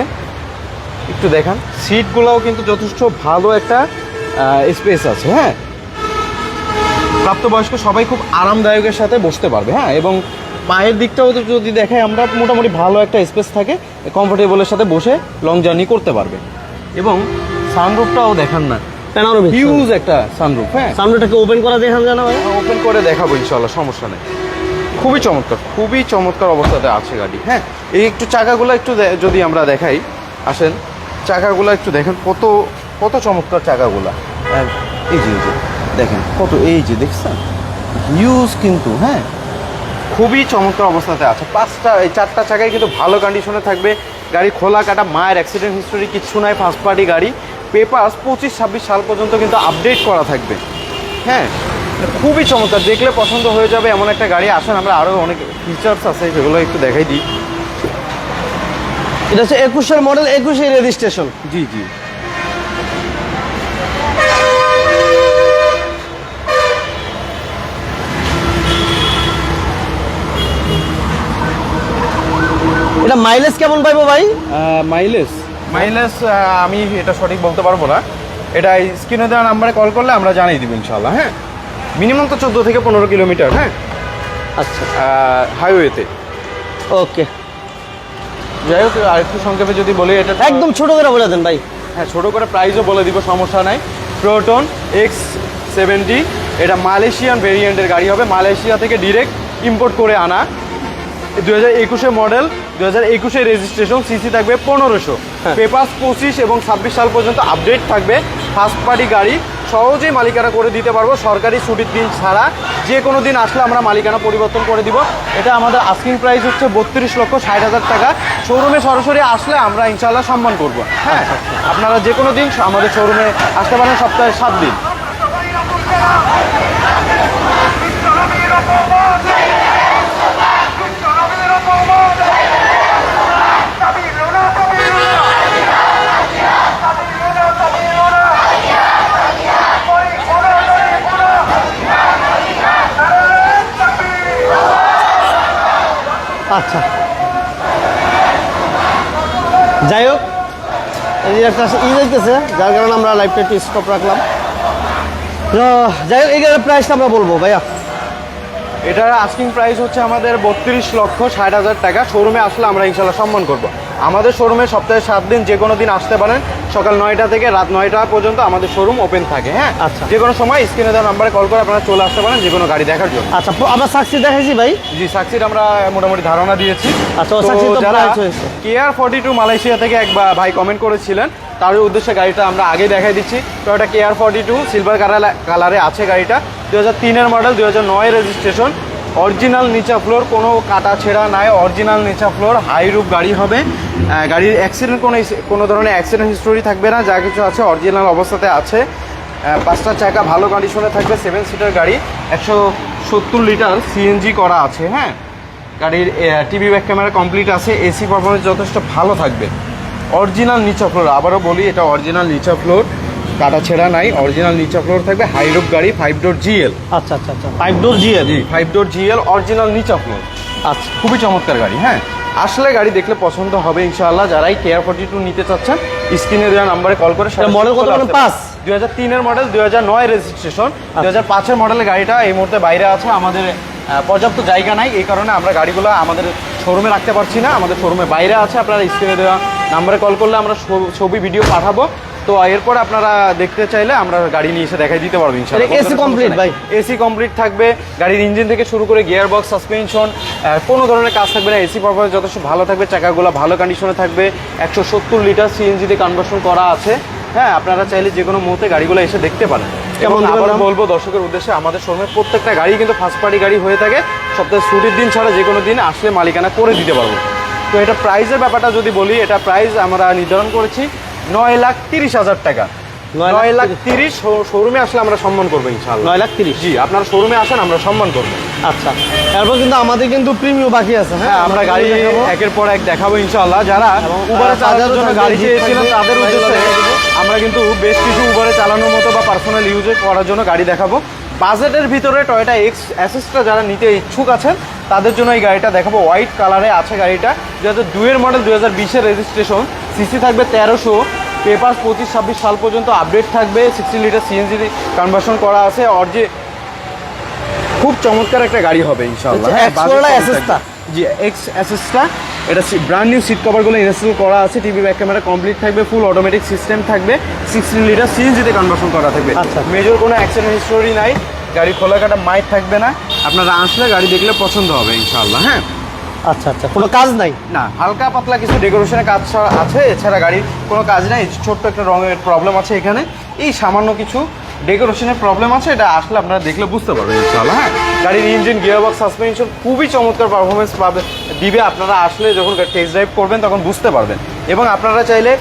Speaker 2: একটু দেখান। সিটগুলোও কিন্তু যথেষ্ট ভালো একটা স্পেস আছে হ্যাঁ। প্রাপ্তবয়স্ক সবাই খুব আরামদায়কের সাথে বসতে পারবে হ্যাঁ? এবং পায়ের দিকটাও যদি দেখাই আমরা মোটামুটি ভালো একটা স্পেস থাকে কমফোর্টেবলের সাথে বসে লং জার্নি করতে পারবে। এবং সানরুফটাও দেখান না।
Speaker 1: প্যানারোমিক
Speaker 2: হিউজ একটা সানরুফ হ্যাঁ?
Speaker 1: সামনেটাকে ওপেন করা দেখান জানা ভাই।
Speaker 2: ওপেন করে দেখাবো ইনশাল্লাহ সমস্যা নেই। খুবই চমৎকার খুবই চমৎকার অবস্থাতে আছে গাড়ি হ্যাঁ? এই একটু চাকাগুলো একটু যদি আমরা দেখাই আসেন। চাকাগুলো একটু দেখেন কত কত চমৎকার চাকাগুলা। আর এই যে। দেখেন কত এই যে দেখছেন? ইউজ কিন্তু হ্যাঁ? খুবই চমৎকার অবস্থাতে আছে। পাঁচটা এই চারটা চাকায় কিন্তু ভালো কন্ডিশনে থাকবে। গাড়ি খোলা কাটা মায়ের অ্যাক্সিডেন্ট হিস্টোরি কিচ্ছু নাই ফার্স্ট পার্টি গাড়ি। পেপার্স পঁচিশ ছাব্বিশ সাল পর্যন্ত কিন্তু আপডেট করা থাকবে। হ্যাঁ? খুবই চমৎকার। দেখলে পছন্দ হয়ে যাবে এমন একটা গাড়ি। আসেন আমরা আরও অনেক ফিচার্স আছে সেগুলো একটু দেখাই দিই।
Speaker 1: এটা হচ্ছে একুশের মডেল একুশে রেজিস্ট্রেশন
Speaker 2: জি জি।
Speaker 1: এটা মাইলেজ কেমন পাইবো ভাই?
Speaker 2: মাইলেজ মাইলেজ আমি এটা সঠিক বলতে পারব না। এটা স্ক্রিনে দেওয়া নাম্বারে কল করলে আমরা জানিয়ে দিব ইনশাল্লাহ হ্যাঁ? মিনিমাম তো চোদ্দ থেকে পনেরো কিলোমিটার হ্যাঁ?
Speaker 1: আচ্ছা।
Speaker 2: হাইওয়েতে
Speaker 1: ওকে।
Speaker 2: যাই হোক আরেকটু সংক্ষেপে যদি বলি এটা
Speaker 1: একদম ছোট করে বলে দেন ভাই।
Speaker 2: হ্যাঁ ছোটো করে প্রাইসও বলে দিব সমস্যা নাই। প্রোটন এক্স সেভেন্টি এটা মালয়েশিয়ান ভেরিয়েন্টের গাড়ি হবে। মালয়েশিয়া থেকে ডিরেক্ট ইম্পোর্ট করে আনা। দু হাজার একুশে মডেল দু হাজার একুশে রেজিস্ট্রেশন সিসি থাকবে পনেরোশো।
Speaker 1: হ্যাঁ।
Speaker 2: পেপার্স পঁচিশ এবং ছাব্বিশ সাল পর্যন্ত আপডেট থাকবে। ফার্স্ট পার্টি গাড়ি সহজেই মালিকানা করে দিতে পারব। সরকারি ছুটির দিন ছাড়া যে কোনো দিন আসলে আমরা মালিকানা পরিবর্তন করে দিব। এটা আমাদের আস্কিং প্রাইস হচ্ছে বত্রিশ লক্ষ ষাট হাজার টাকা। শোরুমে সরাসরি আসলে আমরা ইনশাল্লাহ সম্মান করব। হ্যাঁ? আপনারা যে কোনো দিন আমাদের শোরুমে আসতে পারেন সপ্তাহে সাত দিন
Speaker 1: আচ্ছা যাই হোক এই যে একটা ই যাইতেছে যার কারণে আমরা লাইফটা একটু স্টপ রাখলাম। যাই হোক গাড়ির প্রাইসটা আমরা বলব, ভাইয়া।
Speaker 2: এটার আস্কিং প্রাইস হচ্ছে আমাদের বত্রিশ লক্ষ ষাট হাজার টাকা। শোরুমে আসলে আমরা ইনশাল্লাহ সম্মান করব। আমাদের শোরুমে সপ্তাহে সাত দিন যে কোনো দিন আসতে পারেন। সকাল নয়টা থেকে রাত নয়টা পর্যন্ত আমাদের শোরুম ওপেন থাকে হ্যাঁ?
Speaker 1: আচ্ছা।
Speaker 2: যে কোনো সময় স্ক্রিনে দেওয়া নাম্বারে কল করে আপনারা চলে আসতে পারেন যে কোনো গাড়ি দেখার জন্য।
Speaker 1: আচ্ছা আমরা সাকসি দেখাইছি ভাই।
Speaker 2: জি সাকসিড আমরা মোটামুটি ধারণা দিয়েছি।
Speaker 1: আচ্ছা,
Speaker 2: যারা। কেয়ার ফর্টি টু মালয়েশিয়া থেকে এক ভাই কমেন্ট করেছিলেন তার উদ্দেশ্যে গাড়িটা আমরা আগে দেখাই দিচ্ছি। তো এটা কেয়ার ফর্টি টু সিলভার কালারে আছে গাড়িটা। দু হাজার তিনের মডেল দু হাজার নয় রেজিস্ট্রেশন অরিজিনাল নিচা ফ্লোর, কোনো কাটা ছেঁড়া নাই, অরিজিনাল নিচা ফ্লোর হাই রুপ গাড়ি হবে। গাড়ির অ্যাক্সিডেন্ট কোনো কোনো ধরনের অ্যাক্সিডেন্ট হিস্টোরি থাকবে না, যা কিছু আছে অরিজিনাল অবস্থাতে আছে। পাঁচটা চাকা ভালো কন্ডিশনে থাকবে সেভেন সিটার গাড়ি, একশো সত্তর লিটার সিএনজি করা আছে হ্যাঁ? গাড়ির টিভি ব্যাক ক্যামেরা কমপ্লিট আছে এসি পারফরমেন্স যথেষ্ট ভালো থাকবে। অরিজিনাল নিচা ফ্লোর, আবারও বলি, এটা অরিজিনাল নিচা ফ্লোর। কাটা ছেঁড়া নাই অরিজিনাল নিচা ফ্লোর থাকবে হাইরুপ গাড়ি ফাইভ ডোর জিএল
Speaker 1: আচ্ছা আচ্ছা আচ্ছা five door GL
Speaker 2: G five door GL original নিচা ফ্লোর
Speaker 1: আচ্ছা।
Speaker 2: খুবই চমৎকার গাড়ি হ্যাঁ? আসলে গাড়ি দেখলে পছন্দ হবে ইনশাআল্লাহ যারাই কেয়ার ফর্টি টু নিতে চাচ্ছেন স্ক্রিনে দেওয়া নাম্বারে কল করে
Speaker 1: model কত বলেন? পাঁচ?
Speaker 2: দুই হাজার তিনের মডেল দুই হাজার নয় রেজিস্ট্রেশন দুই হাজার পাঁচের মডেলের গাড়িটা এই মুহূর্তে বাইরে আছে আমাদের পর্যাপ্ত জায়গা নাই এই কারণে আমরা গাড়িগুলো আমাদের শোরুমে রাখতে পারছি না আমাদের শোরুমে বাইরে আছে আপনারা স্ক্রিনে দেওয়া নাম্বারে কল করলে আমরা ছবি ভিডিও পাঠাবো। তো এরপর আপনারা দেখতে চাইলে আমরা গাড়ি নিয়ে এসে দেখাই দিতে পারব ইনশাআল্লাহ।
Speaker 1: এটা AC ভাই?
Speaker 2: এসি কমপ্লিট থাকবে। গাড়ির ইঞ্জিন থেকে শুরু করে গিয়ার বক্স সাসপেনশন কোনো ধরনের কাজ থাকবে না। এসি পারফরমেন্স যথেষ্ট ভালো থাকবে চাকাগুলো ভালো কন্ডিশনে থাকবে। একশো সত্তর লিটার সিএনজিতে কনভার্সন করা আছে। হ্যাঁ আপনারা চাইলে যে কোনো মুহূর্তে গাড়িগুলো এসে দেখতে পারেন।
Speaker 1: কেমন
Speaker 2: এবং আবার বলব দর্শকের উদ্দেশ্যে আমাদের শোরুমের প্রত্যেকটা গাড়ি কিন্তু ফার্স্ট পার্টি গাড়ি হয়ে থাকে। সপ্তাহে ছুটির দিন ছাড়া যে কোনো দিন আসলে মালিকানা করে দিতে পারব। তো এটা প্রাইসের ব্যাপারটা যদি বলি এটা প্রাইস আমরা নির্ধারণ করেছি নয় লাখ তিরিশ হাজার টাকা।
Speaker 1: নয় লাখ
Speaker 2: তিরিশ। শোরুমে আসলে আমরা সম্মান করব ইনশাআল্লাহ।
Speaker 1: নয় লাখ তিরিশ?
Speaker 2: জি আপনার শোরুমে আসেন আমরা সম্মান করব।
Speaker 1: আচ্ছা। তারপর কিন্তু আমাদের কিন্তু প্রিমিয় বাকি আছে হ্যাঁ?
Speaker 2: হ্যাঁ আমরা গাড়ি। একের পর এক দেখাবো ইনশাআল্লাহ। যারা উবারে চালানোর জন্য গাড়ি চেয়েছিলেন তাদের উদ্দেশ্যে আমরা কিন্তু বেশ কিছু উবারে চালানোর মতো বা পার্সোনাল ইউজে করার জন্য গাড়ি দেখাবো। বাজেটের ভিতরে টয়টা এক্স অ্যাসেসটা যারা নিতে ইচ্ছুক আছেন তাদের জন্য এই গাড়িটা দেখাবো। হোয়াইট কালারে আছে গাড়িটা। দু হাজার দুইয়ের মডেল দু হাজার বিশের রেজিস্ট্রেশন সিসি থাকবে তেরোশো। পেপার পঁচিশ ছাব্বিশ সাল পর্যন্ত আপডেট থাকবে। সিক্সটি লিটার সিএনজি কনভার্সন করা আছে। অরজি খুব চমৎকার একটা গাড়ি হবে ইনশাআল্লাহ। হ্যাঁ। জি এক্স অ্যাসেসটা এটা ব্র্যান্ড নিউ সিট কভারগুলো ইনস্টল করা আছে। টিভি ব্যাক ক্যামেরা কমপ্লিট থাকবে ফুল অটোমেটিক সিস্টেম থাকবে। সিক্সটিন লিটার সিএনজিতে কনভার্সন করা থাকবে।
Speaker 1: আচ্ছা।
Speaker 2: মেজর কোনো অ্যাক্সিডেন্ট হিস্টোরি নাই। গাড়ি খোলা কাটা মাইট থাকবে না। আপনারা আসলে গাড়ি দেখলে পছন্দ হবে ইনশাআল্লাহ। হ্যাঁ।
Speaker 1: আচ্ছা আচ্ছা কোনো কাজ নাই?
Speaker 2: না, হালকা পাতলা কিছু ডেকোরেশনের কাজ আছে, এছাড়া গাড়ির কোনো কাজ নাই, ছোট্ট একটা রঙের প্রবলেম আছে এখানে। এই সামান্য কিছু ডেকোরেশনের প্রবলেম আছে, এটা আসলে আপনারা দেখলে বুঝতে পারবেন ইনশাআল্লাহ হ্যাঁ? গাড়ির ইঞ্জিন গিয়ারবক্স সাসপেনশন খুবই চমৎকার পারফরমেন্স পাবে, দিবে। আপনারা আসলে যখন টেস্ট ড্রাইভ করবেন, তখন বুঝতে পারবেন। এবং আপনারা চাইলে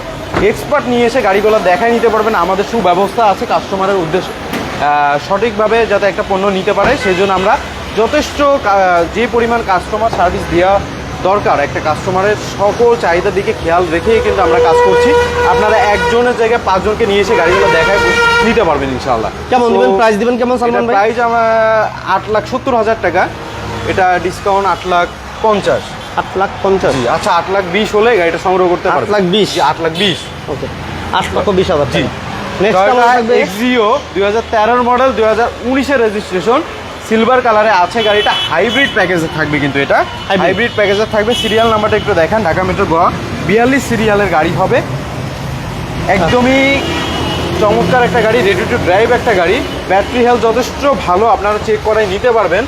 Speaker 2: এক্সপার্ট নিয়ে এসে গাড়িগুলো দেখাই নিতে পারবেন। আমাদের সুব্যবস্থা আছে কাস্টমারের উদ্দেশ্যে সঠিকভাবে যাতে একটা পণ্য নিতে পারে সেই জন্য আমরা যথেষ্ট যে পরিমাণ কাস্টমার সার্ভিস দেওয়া দরকার একটা কাস্টমারের সকল চাহিদার দিকে খেয়াল রেখেই কিন্তু আমরা কাজ করছি। আপনারা একজনের জায়গায় পাঁচজনকে নিয়ে এসে গাড়িগুলো দেখায় নিতে পারবেন ইনশাআল্লাহ।
Speaker 1: কেমন দিবেন? প্রাইস দিবেন কেমন সালমান ভাই?
Speaker 2: প্রাইস আমার আট লাখ সত্তর হাজার টাকা। এটা ডিসকাউন্ট আট লাখ পঞ্চাশ।
Speaker 1: আট লাখ পঞ্চাশ?
Speaker 2: আচ্ছা আট লাখ বিশ হলে গাড়িটা সংগ্রহ করতে
Speaker 1: আট লাখ বিশ?
Speaker 2: আট লাখ বিশ।
Speaker 1: ওকে আট লক্ষ বিশ হাজার
Speaker 2: জি।
Speaker 1: নেক্সট
Speaker 2: এক্সিও দুই হাজার তেরোর মডেল দুই হাজার উনিশের রেজিস্ট্রেশন সিলভার কালারে আছে গাড়িটা হাইব্রিড প্যাকেজে থাকবে কিন্তু এটা। হাইব্রিড প্যাকেজে থাকবে। সিরিয়াল নাম্বারটা একটু দেখেন ঢাকা মেট্রো গ বিয়াল্লিশ সিরিয়ালের গাড়ি হবে। একদমই চমৎকার একটা গাড়ি রেডি টু ড্রাইভ একটা গাড়ি। ব্যাটারি হেলথ যথেষ্ট ভালো আপনারা চেক করে নিতে পারবেন।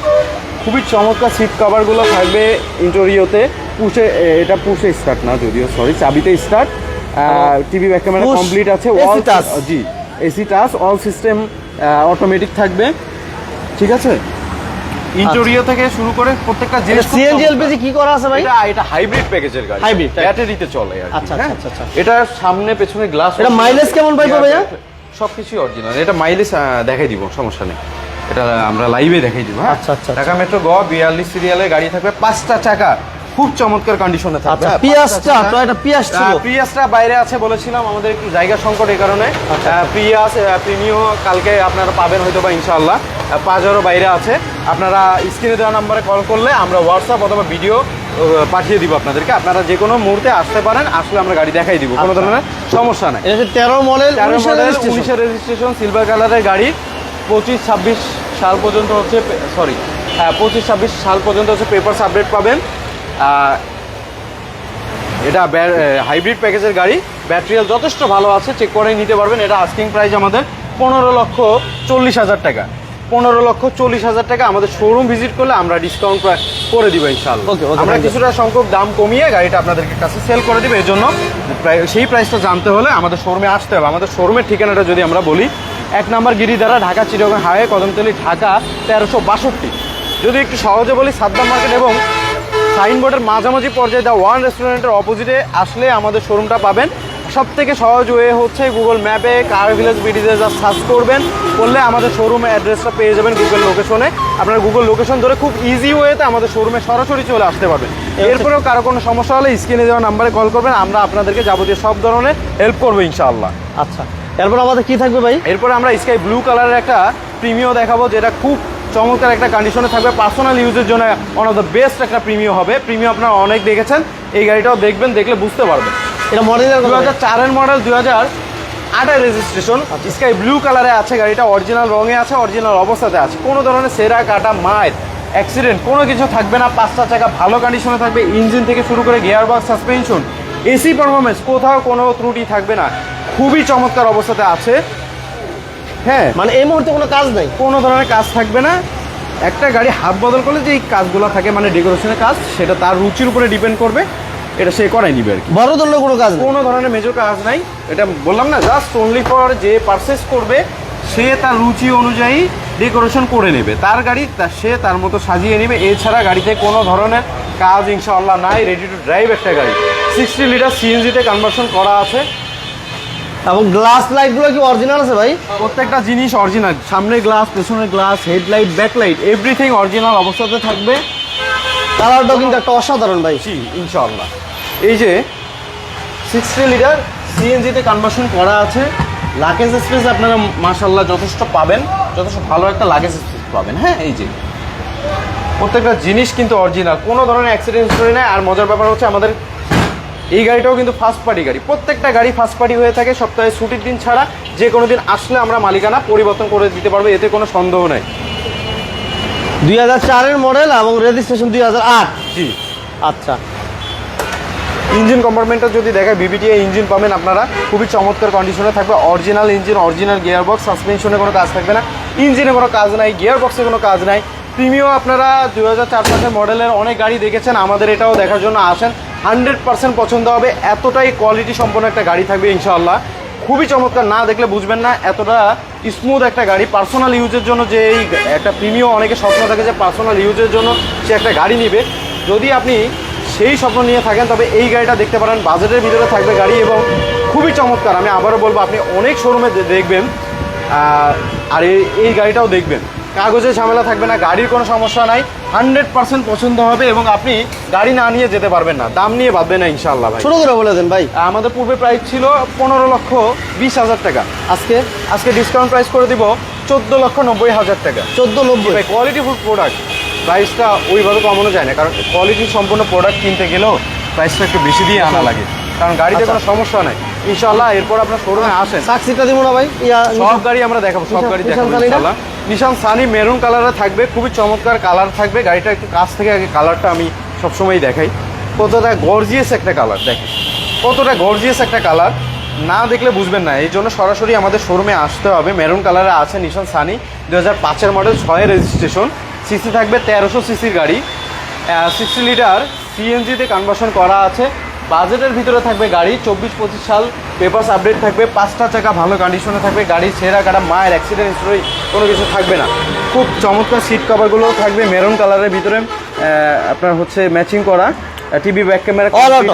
Speaker 2: খুবই চমৎকার সিট কভারগুলো থাকবে ইন্টোরিওতে পুষে এটা পুষে স্টার্ট না যদিও sorry চাবিতে start TV back camera complete আছে। All- জি AC touch all system automatic থাকবে। ঠিক আছে? ইন্টোরিও থেকে শুরু করে প্রত্যেকটা জিনিস
Speaker 1: সিএনজি এলপিজি কি করা আছে ভাই?
Speaker 2: এটা এটা হাইব্রিড প্যাকেজের গাড়ি।
Speaker 1: তাই?
Speaker 2: ব্যাটারিতে চলে আর
Speaker 1: আচ্ছা,
Speaker 2: হ্যাঁ?
Speaker 1: আচ্ছা, আচ্ছা,
Speaker 2: এটা সামনে পেছনে গ্লাস
Speaker 1: এটা mileage কেমন পাইবো ভাইয়া?
Speaker 2: সবকিছু অরিজিনাল এটা মাইলেজ দেখাই দিব সমস্যা নেই। এটা আমরা লাইভে দেখাই দিব হ্যাঁ?
Speaker 1: আচ্ছা, আচ্ছা,
Speaker 2: ঢাকা মেট্রো গ বিয়াল্লিশ সিরিয়ালের গাড়ি থাকবে। পাঁচটা চাকা খুব চমৎকার কন্ডিশনে থাকবে।
Speaker 1: আচ্ছা পিয়াসটা
Speaker 2: চাকা।
Speaker 1: টয়টা পিয়াস ছিল।
Speaker 2: আহ, প্রিয়াসটা বাইরে আছে বলেছিলাম আমাদের একটু জায়গা সংকট এই কারণে।
Speaker 1: আচ্ছা।
Speaker 2: আহ, প্রিমিও কালকে আপনারা পাবেন হয়তো বা ইনশাআল্লাহ। পাঁচেরও বাইরে আছে। আপনারা স্ক্রিনে দেওয়া নাম্বারে কল করলে আমরা হোয়াটসঅ্যাপ অথবা ভিডিও পাঠিয়ে দিব আপনাদেরকে। আপনারা যে কোনো মুহূর্তে আসতে পারেন আসলে আমরা গাড়ি দেখাই দিব কোনো
Speaker 1: আচ্ছা।
Speaker 2: ধরনের সমস্যা নাই।
Speaker 1: এটা তেরো মডেল
Speaker 2: তেরো মডেল উনিশের রেজিস্ট্রেশন সিলভার কালারের গাড়ি পঁচিশ ছাব্বিশ সাল পর্যন্ত হচ্ছে সরি হ্যাঁ পঁচিশ ছাব্বিশ সাল পর্যন্ত হচ্ছে পেপার আপডেট পাবেন। এটা হাইব্রিড প্যাকেজের গাড়ি। ব্যাটারিয়াল যথেষ্ট ভালো আছে চেক করে নিতে পারবেন। এটা আস্কিং প্রাইস আমাদের পনেরো লক্ষ চল্লিশ হাজার টাকা। পনেরো লক্ষ চল্লিশ হাজার টাকা আমাদের শোরুম ভিজিট করলে আমরা ডিসকাউন্ট করে দিব
Speaker 1: okay,
Speaker 2: আমরা কিছুটা সংখ্যক দাম কমিয়ে গাড়িটা আপনাদেরকে কাছে সেল করে দিব। এর জন্য সেই প্রাইসটা জানতে হলে আমাদের শোরুমে আসতে হবে। আমাদের শোরুমের ঠিকানাটা যদি আমরা বলি এক নম্বর গিরিধারা ঢাকা চিরগঞ্জ হাইওয়ে কদমতলি ঢাকা তেরোশো বাষট্টি। যদি একটু সহজে বলি সাদ্দাম মার্কেট এবং সাইনবোর্ডের মাঝামাঝি পর্যায়ে দা ওয়ান রেস্টুরেন্টের অপোজিটে আসলে আমাদের শোরুমটা পাবেন। সব থেকে সহজ ওয়ে হচ্ছে গুগল ম্যাপে কার ভিলেজ বিডিজে যা সার্চ করবেন। করলে আমাদের শোরুম অ্যাড্রেসটা পেয়ে যাবেন গুগল লোকেশনে আপনারা গুগল লোকেশন ধরে খুব ইজি ওয়েতে আমাদের শোরুমে সরাসরি চলে আসতে পারবেন। এরপরেও কারও কোনো সমস্যা হলে স্ক্রিনে দেওয়া নাম্বারে কল করবেন আমরা আপনাদেরকে যাবতীয় সব ধরনের হেল্প করব ইনশাআল্লাহ।
Speaker 1: আচ্ছা এরপর আমাদের কি থাকবে ভাই?
Speaker 2: এরপরে আমরা স্কাই ব্লু কালারের একটা প্রিমিও দেখাবো যেটা খুব চমৎকার একটা কন্ডিশনে থাকবে। পার্সোনাল ইউজের জন্য ওয়ান অফ দ্য বেস্ট একটা প্রিমিও হবে। প্রিমিও আপনারা অনেক দেখেছেন এই গাড়িটাও দেখবেন দেখলে বুঝতে পারবেন।
Speaker 1: এটা মডেলের
Speaker 2: দু হাজার চারের মডেল দু হাজার আটের রেজিস্ট্রেশন স্কাই ব্লু কালারে আছে গাড়িটা অরিজিনাল রঙে আছে অরিজিনাল অবস্থাতে আছে। কোনো ধরনের সেরা কাটা মায়ের অ্যাক্সিডেন্ট কোনো কিছু থাকবে না পাঁচটা চাকা ভালো কন্ডিশনে থাকবে ইঞ্জিন থেকে শুরু করে gear box suspension AC performance কোথাও কোনো ত্রুটি থাকবে না। খুবই চমৎকার অবস্থাতে আছে। হ্যাঁ।
Speaker 1: মানে এই মুহূর্তে কোনো কাজ নেই?
Speaker 2: কোনো ধরনের কাজ থাকবে না। একটা গাড়ি হাত বদল করলে যে কাজগুলো থাকে মানে ডেকোরেশনের কাজ সেটা তার রুচির উপরে ডিপেন্ড করবে। এটা সে করাই নিবে আর কি।
Speaker 1: বড় ধরনের কোনো কাজ
Speaker 2: কোনো ধরনের মেজর কাজ নাই। এটা বললাম না জাস্ট অনলি ফর যে পারচেস করবে সে তার রুচি অনুযায়ী ডেকোরেশন করে নেবে। তার গাড়ি সে তার মতো সাজিয়ে নেবে। এছাড়া গাড়িতে কোনো ধরনের কাজ ইনশাআল্লাহ নাই রেডি টু ড্রাইভ একটা গাড়ি। সিক্সটি লিটার সিএনজিতে কনভার্সন করা আছে।
Speaker 1: এবং গ্লাস লাইটগুলো কি অরিজিনাল আছে ভাই?
Speaker 2: প্রত্যেকটা জিনিস অরিজিনাল সামনে গ্লাস পেছনের glass headlight backlight everything original অবস্থাতে থাকবে।
Speaker 1: কালারটাও কিন্তু একটা অসাধারণ ভাই।
Speaker 2: জি ইনশাআল্লাহ। এই যে সিক্সটি লিটার সিএনজিতে কনভার্সন করা আছে লাগেজ স্পেস আপনারা মাশাল্লাহ যথেষ্ট পাবেন যথেষ্ট ভালো একটা লাগেজ স্পেস পাবেন হ্যাঁ? এই যে। প্রত্যেকটা জিনিস কিন্তু অরিজিনাল কোনো ধরনের অ্যাক্সিডেন্ট হিস্টোরি নেই আর মজার ব্যাপার হচ্ছে আমাদের এই গাড়িটাও কিন্তু ফার্স্ট পার্টি গাড়ি। প্রত্যেকটা গাড়ি ফার্স্ট পার্টি হয়ে থাকে সপ্তাহে ছুটির দিন ছাড়া যে কোনো দিন আসলে আমরা মালিকানা পরিবর্তন করে দিতে পারব এতে কোনো সন্দেহ নেই।
Speaker 1: দুই হাজার চারের মডেল এবং রেজিস্ট্রেশন দুই হাজার আট।
Speaker 2: জি।
Speaker 1: আচ্ছা।
Speaker 2: ইঞ্জিন কম্পার্টমেন্টটা যদি দেখে বিবিটিআই ইঞ্জিন পাবেন আপনারা। খুবই চমৎকার কন্ডিশনে থাকবে। Original engine original gear box সাসপেনশনে কোনো কাজ থাকবে না। ইঞ্জিনে কোনো কাজ নাই গিয়ার বক্সে কোনো কাজ নাই। প্রিমিও আপনারা দু হাজার মডেলের অনেক গাড়ি দেখেছেন। আমাদের এটাও দেখার জন্য আসেন। হান্ড্রেড পার্সেন্ট পছন্দ হবে। এতটাই কোয়ালিটি সম্পন্ন একটা গাড়ি থাকবে, ইনশাআল্লাহ। খুবই চমৎকার। না দেখলে বুঝবেন না, এতটা স্মুথ একটা গাড়ি। পার্সোনাল ইউজের জন্য যে এই একটা প্রিমিও অনেকে স্বপ্ন থাকে যে পার্সোনাল ইউজের জন্য সে একটা গাড়ি নিবে। যদি আপনি সেই স্বপ্ন নিয়ে থাকেন তবে এই গাড়িটা দেখতে পারেন বাজেটের ভিতরে থাকবে গাড়ি এবং খুবই চমৎকার। আমি আবারও বলব আপনি অনেক শোরুমে দেখবেন আর এই এই গাড়িটাও দেখবেন। কাগজে ঝামেলা থাকবে না গাড়ির কোনো সমস্যা নাই হান্ড্রেড পার্সেন্ট পছন্দ হবে এবং আপনি গাড়ি না নিয়ে যেতে পারবেন না। দাম নিয়ে বাঁধবে না ইনশাল্লাহ ভাই।
Speaker 1: ছোট করে বলে দেন ভাই।
Speaker 2: আমাদের পূর্বে প্রাইস ছিল পনেরো লক্ষ বিশ হাজার টাকা।
Speaker 1: আজকে
Speaker 2: আজকে ডিসকাউন্ট প্রাইস করে দিব চোদ্দ লক্ষ নব্বই হাজার টাকা।
Speaker 1: চোদ্দ নব্বই।
Speaker 2: ভাই কোয়ালিটি ফুড প্রোডাক্ট প্রাইসটা ওইভাবে কমানো যায় না কারণ কোয়ালিটি সম্পূর্ণ প্রোডাক্ট কিনতে গেলেও প্রাইসটা একটু বেশি দিয়ে আনা লাগে। কারণ গাড়িতে
Speaker 1: আচ্ছা।
Speaker 2: কোনো সমস্যা নাই। ইনশাল্লাহ এরপর আপনার শোরুমে আসেন।
Speaker 1: সাকসিটা দিব না ভাই
Speaker 2: সব গাড়ি আমরা দেখাবো সব গাড়ি দেখাবো ইনশাল্লাহ নিশান সানি মেরুন কালারে থাকবে খুবই চমৎকার কালার থাকবে। গাড়িটা একটু কাছ থেকে আগে কালারটা আমি সবসময় দেখাই। কতটা গর্জিয়াস একটা কালার দেখেন। কতটা গর্জিয়াস একটা কালার না দেখলে বুঝবেন না। এই জন্য সরাসরি আমাদের শোরুমে আসতে হবে। মেরুন কালারে আছে নিশান সানি দু হাজার পাঁচের মডেল ছয়ের রেজিস্ট্রেশন সিসি থাকবে তেরোশো সিসির গাড়ি। সিক্সটি লিটার সিএনজিতে কনভার্সন করা আছে। বাজেটের ভিতরে থাকবে গাড়ি চব্বিশ পঁচিশ সাল পেপারস আপডেট থাকবে পাঁচটা চাকা ভালো কন্ডিশনে থাকবে গাড়ি ছেঁড়া কাটা মায়ের অ্যাক্সিডেন্ট হিস্টোরি কোনো কিছু থাকবে না। খুব চমৎকার সিট কভারগুলো থাকবে মেরুন কালারের ভিতরে আপনার হচ্ছে ম্যাচিং করা টিভি ব্যাক ক্যামেরা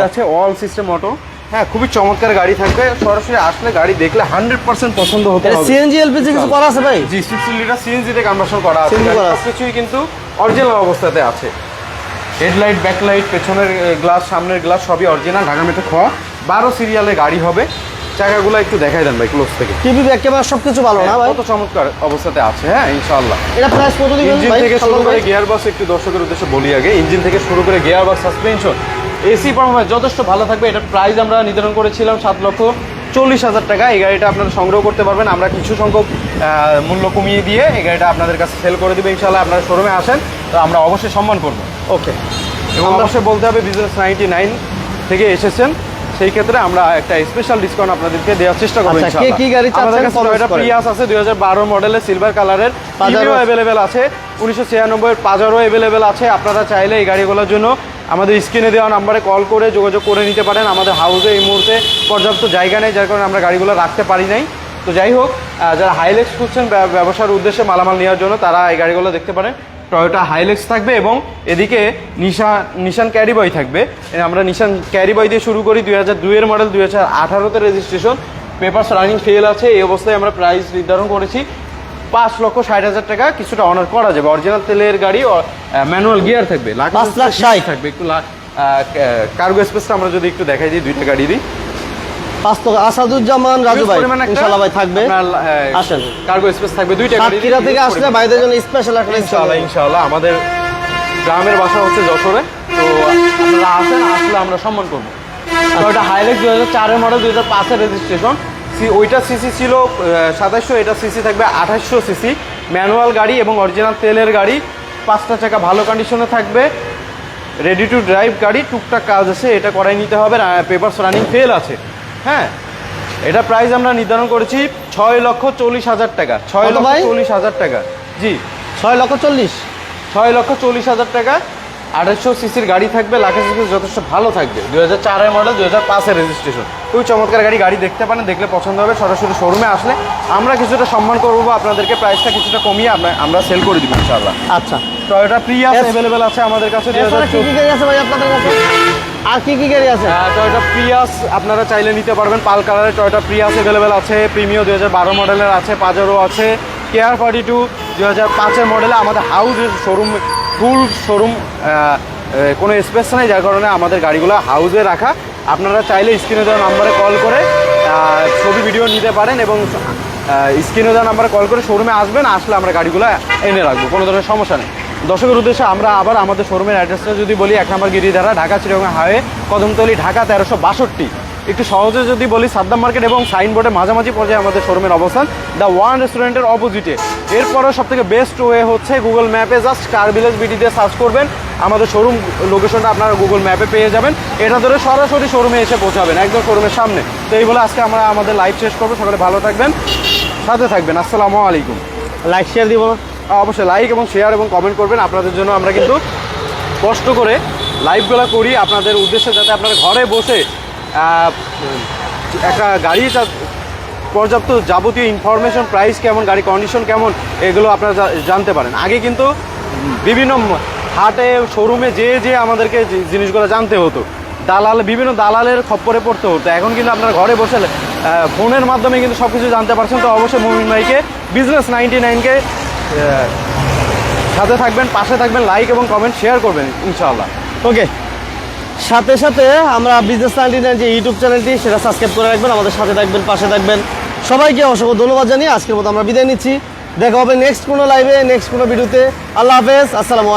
Speaker 2: আছে অল সিস্টেম অটো হ্যাঁ খুবই চমৎকার গাড়ি থাকবে। সরাসরি আসলে গাড়ি দেখলে হান্ড্রেড পার্সেন্ট পছন্দ হতে হবে।
Speaker 1: সিএনজি এলপিজি কিছু করা আছে ভাই?
Speaker 2: জি সিক্সটি লিটার কনভার্সন করা আছে।
Speaker 1: CNG করা আছে।
Speaker 2: সব কিছুই কিন্তু অরিজিনাল অবস্থাতে আছে। হেডলাইট ব্যাকলাইট পেছনের গ্লাস সামনের গ্লাস সবই অরিজিনাল ঢাকা মেট্রো খ। বারো সিরিয়ালে গাড়ি হবে। চাকাগুলো একটু দেখাই দেন ভাই ক্লোজ থেকে।
Speaker 1: টিভি সবকিছু ভালো না ভাই?
Speaker 2: কত চমৎকার অবস্থাতে আছে। হ্যাঁ ইনশাআল্লাহ।
Speaker 1: এটা প্রাইস কত দিবেন
Speaker 2: ইঞ্জিন থেকে শুরু করে গিয়ার বক্স একটু দর্শকের উদ্দেশ্যে বলি আগে। ইঞ্জিন থেকে শুরু করে gear box suspension AC performance যথেষ্ট ভালো থাকবে। এটার প্রাইস আমরা নির্ধারণ করেছিলাম সাত লক্ষ চল্লিশ হাজার টাকা। এই গাড়িটা আপনারা সংগ্রহ করতে পারবেন। আমরা কিছু সংখ্যক মূল্য কমিয়ে দিয়ে এই গাড়িটা আপনাদের কাছে সেল করে দেবো। ইনশাল্লাহ আপনারা শোরুমে আসেন তো আমরা অবশ্যই সম্মান করব।
Speaker 1: ওকে
Speaker 2: এবং অবশ্যই বলতে হবে বিজনেস নাইনটি নাইন থেকে এসেছেন। সেই ক্ষেত্রে আমরা একটা স্পেশাল ডিসকাউন্ট আপনাদেরকে দেওয়ার চেষ্টা করব
Speaker 1: আচ্ছা, কে কি গাড়ি চাচ্ছেন
Speaker 2: আমাদের কাছে
Speaker 1: comment
Speaker 2: প্রিয়াস আছে দুই হাজার বারো মডেলের সিলভার কালারের পাজারো অ্যাভেলেবেল আছে উনিশশো ছিয়ানব্বই পাজারও অ্যাভেলেবেল আছে। আপনারা চাইলে এই গাড়িগুলোর জন্য আমাদের স্ক্রিনে দেওয়া নাম্বারে কল করে যোগাযোগ করে নিতে পারেন। আমাদের হাউসে এই মুহূর্তে পর্যাপ্ত জায়গা নেই, যার কারণে আমরা গাড়িগুলো রাখতে পারি নাই। তো যাই হোক যারা হাইলেক্স খুঁজছেন ব্যবসার উদ্দেশ্যে মালামাল নেওয়ার জন্য, তারা এই গাড়িগুলো দেখতে পারেন। টয়োটা হাইলেক্স থাকবে এবং এদিকে নিশা নিশান ক্যারি বয় থাকবে। আমরা নিশান ক্যারি বয় দিয়ে শুরু করি। দুই হাজার দুইয়ের মডেল দুই হাজার আঠারোতে রেজিস্ট্রেশন পেপারস রানিং ফেল আছে। এই অবস্থায় আমরা প্রাইস নির্ধারণ করেছি। পাঁচ লক্ষ ষাট হাজার টাকা কিছুটা অনার করা যাবে। অরিজিনাল তেলের গাড়ি ম্যানুয়াল গিয়ার থাকবে।
Speaker 1: পাঁচ লাখ ষাট।
Speaker 2: থাকবে। একটু কার্গো স্পেসটা আমরা যদি একটু দেখাই দিই দুইটা গাড়ি দিই।
Speaker 1: পাঁচ আসাদুজ্জামান রাজু ভাই ইনশাআল্লাহ ভাই থাকবে। আসেন।
Speaker 2: কার্গো স্পেস থাকবে দুইটা গাড়ি
Speaker 1: সাতক্ষীরা থেকে আসলে ভাইদের জন্য স্পেশাল একটা
Speaker 2: ইনশাআল্লাহ ইনশাআল্লাহ আমাদের গ্রামের বাসা হচ্ছে যশোরে। তো আপনারা আসেন আসলে আমরা সম্মান করব। হাইলেক্স দুই হাজার চারের মডেল দুই হাজার পাঁচের রেজিস্ট্রেশন ওইটা সিসি ছিল সাতাশশো এটা সিসি থাকবে আঠাশশো সিসি। ম্যানুয়াল গাড়ি এবং অরিজিনাল তেলের গাড়ি। পাঁচটা চাকা ভালো কন্ডিশনে থাকবে। রেডি টু ড্রাইভ গাড়ি টুকটাক কাজ আছে এটা করাই নিতে হবে পেপারস রানিং ফেল আছে। হ্যাঁ এটা প্রাইস আমরা নির্ধারণ করেছি ছয় লক্ষ চল্লিশ হাজার টাকা। ছয় লক্ষ? চল্লিশ হাজার টাকা। জি।
Speaker 1: ছয় লক্ষ চল্লিশ?
Speaker 2: ছয় লক্ষ চল্লিশ হাজার টাকা। আড়াইশো সিসির গাড়ি থাকবে লাখের সিসি যথেষ্ট ভালো থাকবে। দু হাজার চারের মডেল দু হাজার পাঁচের রেজিস্ট্রেশন খুবই চমৎকার গাড়ি গাড়ি দেখতে পারেন দেখলে পছন্দ হবে। সরাসরি শোরুমে আসলে আমরা কিছুটা সম্মান করব আপনাদেরকে প্রাইসটা কিছুটা কমিয়ে আমরা- আমরা সেল করে দিব ইনশাআল্লাহ।
Speaker 1: আচ্ছা।
Speaker 2: Toyota Prius. অ্যাভেলেবেল আছে আমাদের কাছে
Speaker 1: আর কি কি গাড়ি আছে?
Speaker 2: টয়োটা প্রিয়াস আপনারা চাইলে নিতে পারবেন পাল কালারের টয়োটা প্রিয়াস অ্যাভেলেবেল আছে প্রিমিও দু হাজার বারো মডেলের আছে পাজারো আছে কেয়ার ফর্টি টু দু হাজার পাঁচের মডেলে আমাদের হাউসের শোরুম ফুল শোরুম কোনো স্পেস নেই, যার কারণে আমাদের গাড়িগুলো হাউসে রাখা। আপনারা চাইলে স্ক্রিনে দেওয়া নাম্বারে কল করে ছবি, ভিডিও নিতে পারেন এবং স্ক্রিনে দেওয়া নাম্বারে কল করে শোরুমে আসবেন, আসলে আমরা গাড়িগুলো এনে রাখব, কোনো ধরনের সমস্যা নেই। দর্শকের উদ্দেশ্যে আমরা আবার আমাদের শোরুমের অ্যাড্রেসটা যদি বলি, এক নম্বর গিরিধারা, ঢাকা চিরগঙ্গা হাইওয়ে, কদমতলি, ঢাকা, তেরোশো বাষট্টি। একটু সহজে যদি বলি সাদ্দাম মার্কেট এবং সাইনবোর্ডের মাঝামাঝি পর্যায়ে আমাদের শোরুমের অবস্থান। দ্য ওয়ান রেস্টুরেন্টের অপোজিটে এরপরেও সব থেকে বেস্ট ওয়ে হচ্ছে গুগল ম্যাপে জাস্ট কার ভিলেজ বিটি দিয়ে সার্চ করবেন। আমাদের শোরুম লোকেশনটা আপনারা গুগল ম্যাপে পেয়ে যাবেন। এটা ধরে সরাসরি শোরুমে এসে পৌঁছাবেন একদম শোরুমের সামনে। তো এই বলে আজকে আমরা আমাদের লাইভ শেষ করব। সকলে ভালো থাকবেন সাথে থাকবেন। আসসালামু আলাইকুম।
Speaker 1: লাইক শেয়ার দিব?
Speaker 2: অবশ্যই লাইক এবং শেয়ার এবং কমেন্ট করবেন। আপনাদের জন্য আমরা কিন্তু কষ্ট করে লাইভগুলো করি। আপনাদের উদ্দেশ্যে যাতে আপনারা ঘরে বসে একটা গাড়ি পর্যাপ্ত যাবতীয় ইনফরমেশন প্রাইস কেমন, গাড়ি কন্ডিশন কেমন, এগুলো আপনারা জানতে পারেন। আগে কিন্তু বিভিন্ন হাটে শোরুমে যে যে আমাদেরকে জিনিসগুলো জানতে হতো। দালাল, বিভিন্ন দালালের খপ্পরে পড়তে হতো। এখন কিন্তু আপনারা ঘরে বসে ফোনের মাধ্যমে কিন্তু সব কিছু জানতে পারছেন। তো অবশ্যই মুমিন ভাইকে বিজনেস নাইনটি নাইনকে সাথে থাকবেন, পাশে থাকবেন লাইক এবং কমেন্ট শেয়ার করবেন, ইনশাআল্লাহ।
Speaker 1: ওকে সাথে সাথে আমরা বিজনেস নাইনটি নাইন যে ইউটিউব চ্যানেলটি সেটা সাবস্ক্রাইব করে রাখবেন, আমাদের সাথে থাকবেন, পাশে থাকবেন। সবাইকে অসংখ্য ধন্যবাদ জানিয়ে আজকের মতো আমরা বিদায় নিচ্ছি। দেখা হবে নেক্সট কোনো লাইভে নেক্সট কোনো ভিডিওতে আল্লাহ হাফেজ, আসসালামু আলাইকুম।